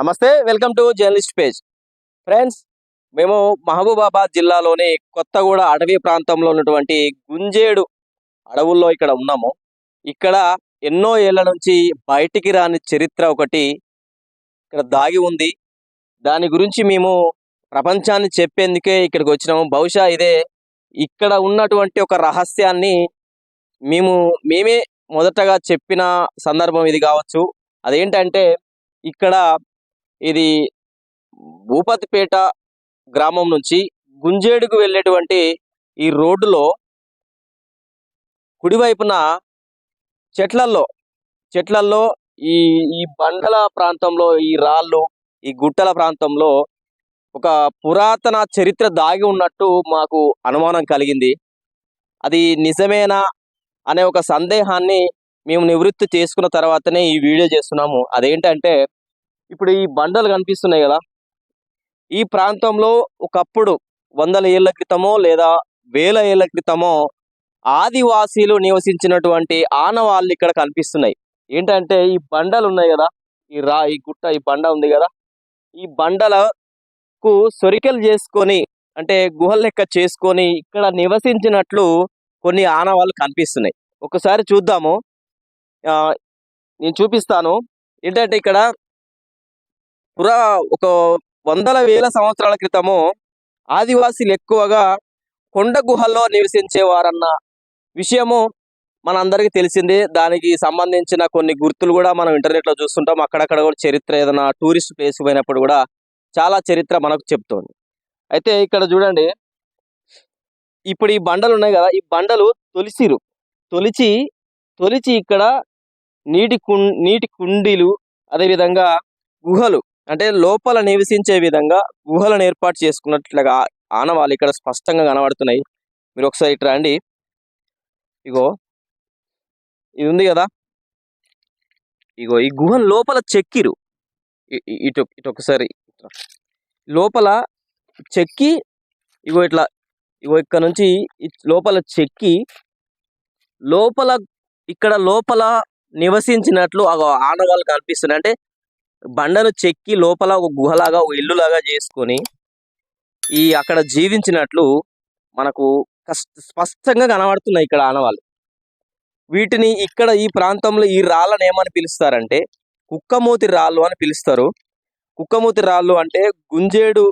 నమస్తే welcome to journalist page. Friends మేము మహబూబాబాద్ జిల్లాలోని కొత్తగూడ అడవి ప్రాంతంలో ఉన్నటువంటి గుంజేడు అడవుల్లో ఇక్కడ ఉన్నాము. ఇక్కడ ఎన్నో ఏళ్ళ నుంచి బయటికి రాని చరిత్ర ఒకటి ఇక్కడ దాగి ఉంది. దాని గురించి మేము ప్రపంచాన్ని చెప్పేందుకే ఇక్కడికి వచ్చినాము. బహుశా ఇదే ఇక్కడ ఉన్నటువంటి ఒక రహస్యాన్ని మేము మేమే మొదటగా చెప్పిన సందర్భం ఇది కావచ్చు. అదేంటంటే ఇక్కడ ఇది భూపతిపేట గ్రామం నుంచి గుంజేడుకు వెళ్ళేటువంటి ఈ రోడ్డులో కుడివైపున చెట్లల్లో చెట్లల్లో ఈ ఈ బండల ప్రాంతంలో ఈ రాళ్ళు ఈ గుట్టల ప్రాంతంలో ఒక పురాతన చరిత్ర దాగి ఉన్నట్టు మాకు అనుమానం కలిగింది. అది నిజమేనా అనే ఒక సందేహాన్ని మేము నివృత్తి చేసుకున్న తర్వాతనే ఈ వీడియో చేస్తున్నాము. అదేంటంటే ఇప్పుడు ఈ బండలు కనిపిస్తున్నాయి కదా ఈ ప్రాంతంలో ఒకప్పుడు వందల ఏళ్ళ క్రితమో లేదా వేల ఏళ్ళ క్రితమో ఆదివాసీలు నివసించినటువంటి ఆనవాళ్ళు ఇక్కడ కనిపిస్తున్నాయి. ఏంటంటే ఈ బండలు ఉన్నాయి కదా ఈ రా ఈ గుట్ట ఈ బండ ఉంది కదా ఈ బండలకు సొరికలు చేసుకొని అంటే గుహలు లెక్క చేసుకొని ఇక్కడ నివసించినట్లు కొన్ని ఆనవాళ్ళు కనిపిస్తున్నాయి. ఒకసారి చూద్దాము. ఆ, నేను చూపిస్తాను. ఏంటంటే ఇక్కడ పురా ఒక వందల వేల సంవత్సరాల క్రితము ఆదివాసీలు ఎక్కువగా కొండ గుహల్లో నివసించేవారన్న విషయము మనందరికీ తెలిసిందే. దానికి సంబంధించిన కొన్ని గుర్తులు కూడా మనం ఇంటర్నెట్లో చూస్తుంటాం. అక్కడక్కడ కూడా చరిత్ర ఏదైనా టూరిస్ట్ ప్లేస్ పోయినప్పుడు కూడా చాలా చరిత్ర మనకు చెప్తోంది. అయితే ఇక్కడ చూడండి. ఇప్పుడు ఈ బండలు ఉన్నాయి కదా ఈ బండలు తొలిసిరు. తొలిచి తొలిచి ఇక్కడ నీటి కుం నీటి కుండీలు అదేవిధంగా గుహలు అంటే లోపల నివసించే విధంగా గుహలను ఏర్పాటు చేసుకున్నట్లుగా ఆనవాళ్ళు ఇక్కడ స్పష్టంగా కనబడుతున్నాయి. మీరు ఒకసారి ఇటు రండి. ఇగో ఇది ఉంది కదా? ఇగో ఈ గుహ లోపల చెక్కిరు. ఇటు ఇటు ఒకసారి లోపల చెక్కి ఇగో ఇట్లా ఇగో ఇక్కడ నుంచి లోపల చెక్కి లోపల ఇక్కడ లోపల నివసించినట్లు ఆనవాళ్ళు కనిపిస్తున్నాయి అంటే బండను చెక్కి లోపల ఒక గుహలాగా ఒక ఇల్లులాగా చేసుకొని ఈ అక్కడ జీవించినట్లు మనకు కష్ట స్పష్టంగా కనబడుతున్నాయి ఇక్కడ ఆనవాళ్ళు. వీటిని ఇక్కడ ఈ ప్రాంతంలో ఈ రాళ్ళను ఏమని పిలుస్తారంటే కుక్కమూతి రాళ్ళు అని పిలుస్తారు. కుక్కమూతి రాళ్ళు అంటే గుంజేడు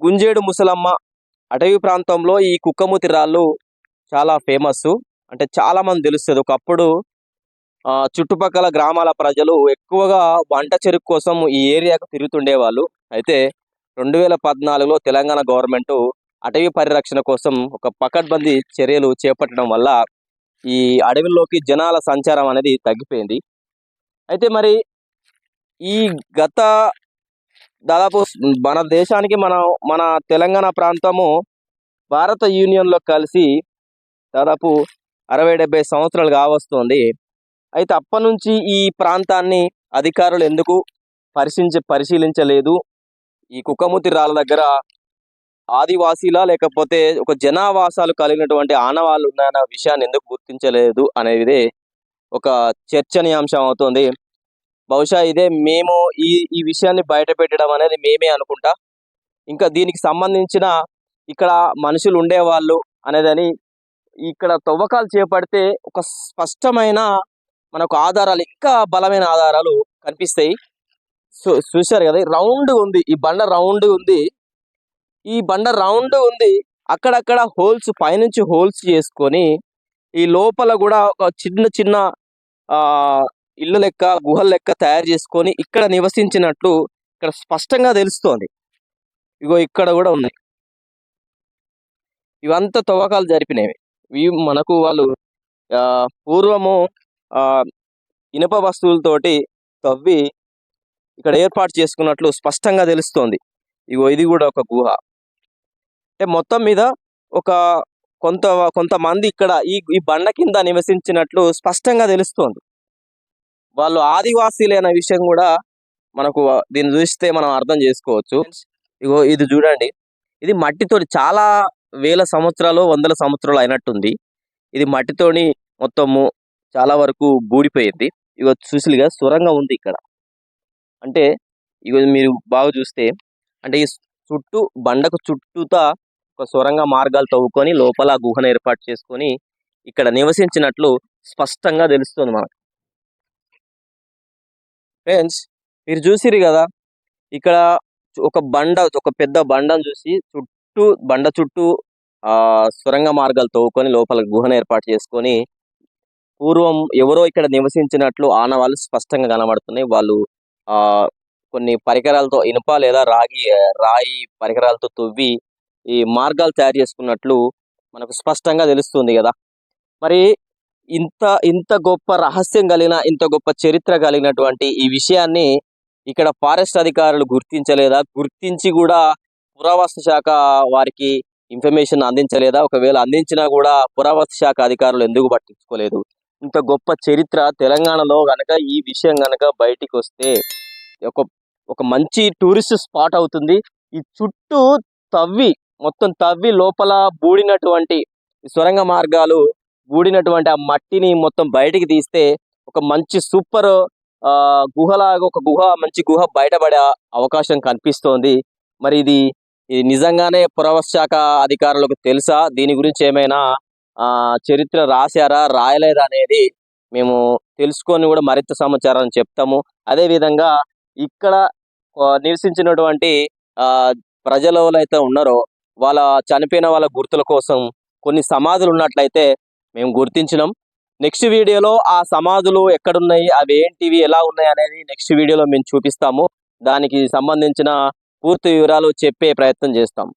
గుంజేడు ముసలమ్మ అటవీ ప్రాంతంలో ఈ కుక్కమూతి రాళ్ళు చాలా ఫేమస్ అంటే చాలా మంది తెలుస్తుంది. ఒకప్పుడు చుట్టుపక్కల గ్రామాల ప్రజలు ఎక్కువగా వంట చెరుకు కోసం ఈ ఏరియాకు తిరుగుతుండేవాళ్ళు. అయితే రెండు వేల పద్నాలుగులో తెలంగాణ గవర్నమెంట్ అటవీ పరిరక్షణ కోసం ఒక పకడ్బందీ చర్యలు చేపట్టడం వల్ల ఈ అడవిలోకి జనాల సంచారం అనేది తగ్గిపోయింది. అయితే మరి ఈ గత దాదాపు మన దేశానికి మన మన తెలంగాణ ప్రాంతము భారత యూనియన్లో కలిసి దాదాపు అరవై డెబ్బై సంవత్సరాలు కావస్తుంది. అయితే అప్పటి నుంచి ఈ ప్రాంతాన్ని అధికారులు ఎందుకు పరిశీలించ పరిశీలించలేదు? ఈ కుక్కముతి రాళ్ళ దగ్గర ఆదివాసీలా లేకపోతే ఒక జనావాసాలు కలిగినటువంటి ఆనవాళ్ళు ఉన్నాయన్న విషయాన్ని ఎందుకు గుర్తించలేదు అనేది ఒక చర్చనీయాంశం అవుతుంది. బహుశా ఇదే మేము ఈ ఈ విషయాన్ని బయట పెట్టడం అనేది మేమే అనుకుంటా. ఇంకా దీనికి సంబంధించిన ఇక్కడ మనుషులు ఉండేవాళ్ళు అనేదని ఇక్కడ తవ్వకాలు చేపడితే ఒక స్పష్టమైన మనకు ఆధారాలు ఇంకా బలమైన ఆధారాలు కనిపిస్తాయి. చూశారు కదా రౌండ్ ఉంది ఈ బండ రౌండ్ ఉంది. ఈ బండ రౌండ్ ఉంది అక్కడక్కడ హోల్స్ పైనుంచి హోల్స్ చేసుకొని ఈ లోపల కూడా ఒక చిన్న చిన్న ఆ ఇల్లు లెక్క గుహల లెక్క తయారు చేసుకొని ఇక్కడ నివసించినట్లు ఇక్కడ స్పష్టంగా తెలుస్తోంది. ఇగో ఇక్కడ కూడా ఉన్నాయి. ఇవంతా తవ్వకాలు జరిపినవి. ఇవి మనకు వాళ్ళు ఆ, పూర్వము ఇనుప వస్తువులతోటి తవ్వి ఇక్కడ ఏర్పాటు చేసుకున్నట్లు స్పష్టంగా తెలుస్తోంది. ఇగో ఇది కూడా ఒక గుహ. అంటే మొత్తం మీద ఒక కొంత కొంతమంది ఇక్కడ ఈ ఈ బండ కింద నివసించినట్లు స్పష్టంగా తెలుస్తోంది. వాళ్ళు ఆదివాసీలైన విషయం కూడా మనకు దీన్ని చూస్తే మనం అర్థం చేసుకోవచ్చు. ఇగో ఇది చూడండి. ఇది మట్టితో చాలా వేల సంవత్సరాలు వందల సంవత్సరాలు అయినట్టుంది. ఇది మట్టితోని మొత్తము చాలా వరకు బూడిపోయింది. ఇక చూసిలుగా సొరంగం ఉంది ఇక్కడ. అంటే ఇక మీరు బాగా చూస్తే అంటే ఈ చుట్టూ బండకు చుట్టూతా ఒక సొరంగ మార్గాలు తవ్వుకొని లోపల గుహను ఏర్పాటు చేసుకొని ఇక్కడ నివసించినట్లు స్పష్టంగా తెలుస్తుంది మనకు. ఫ్రెండ్స్ మీరు చూసిరు కదా ఇక్కడ ఒక బండ ఒక పెద్ద బండను చూసి చుట్టూ బండ చుట్టూ సొరంగ మార్గాలు తవ్వుకొని లోపల గుహను ఏర్పాటు చేసుకొని పూర్వం ఎవరో ఇక్కడ నివసించినట్లు ఆనవాళ్ళు స్పష్టంగా కనబడుతున్నాయి. వాళ్ళు ఆ కొన్ని పరికరాలతో ఇనుప లేదా రాగి రాయి పరికరాలతో తవ్వి ఈ మార్గాలు తయారు చేసుకున్నట్లు మనకు స్పష్టంగా తెలుస్తుంది కదా. మరి ఇంత ఇంత గొప్ప రహస్యం కలిగిన ఇంత గొప్ప చరిత్ర కలిగినటువంటి ఈ విషయాన్ని ఇక్కడ ఫారెస్ట్ అధికారులు గుర్తించలేదా? గుర్తించి కూడా పురావస్తు శాఖ వారికి ఇన్ఫర్మేషన్ అందించలేదా? ఒకవేళ అందించినా కూడా పురావస్తు శాఖ అధికారులు ఎందుకు పట్టించుకోలేదు? ఇంత గొప్ప చరిత్ర తెలంగాణలో గనక ఈ విషయం గనక బయటికి వస్తే ఒక ఒక మంచి టూరిస్ట్ స్పాట్ అవుతుంది. ఈ చుట్టూ తవ్వి మొత్తం తవ్వి లోపల బూడినటువంటి సొరంగ మార్గాలు బూడినటువంటి ఆ మట్టిని మొత్తం బయటికి తీస్తే ఒక మంచి సూపర్ ఆ గుహలాగా ఒక గుహ మంచి గుహ బయటపడే అవకాశం కనిపిస్తోంది. మరి ఇది ఇది నిజంగానే పురవశాఖ అధికారులకు తెలుసా? దీని గురించి ఏమైనా చరిత్ర రాశారా రాయలేదా అనేది మేము తెలుసుకొని కూడా మరింత సమాచారం చెప్తాము. అదే విధంగా ఇక్కడ నివసించినటువంటి ప్రజలు ఎవరైతే ఉన్నారో వాళ్ళ చనిపోయిన వాళ్ళ గుర్తుల కోసం కొన్ని సమాధులు ఉన్నట్లయితే మేము గుర్తించినాం. నెక్స్ట్ వీడియోలో ఆ సమాధులు ఎక్కడున్నాయి అవి ఏంటివి ఎలా ఉన్నాయి అనేది నెక్స్ట్ వీడియోలో మేము చూపిస్తాము. దానికి సంబంధించిన పూర్తి వివరాలు చెప్పే ప్రయత్నం చేస్తాం.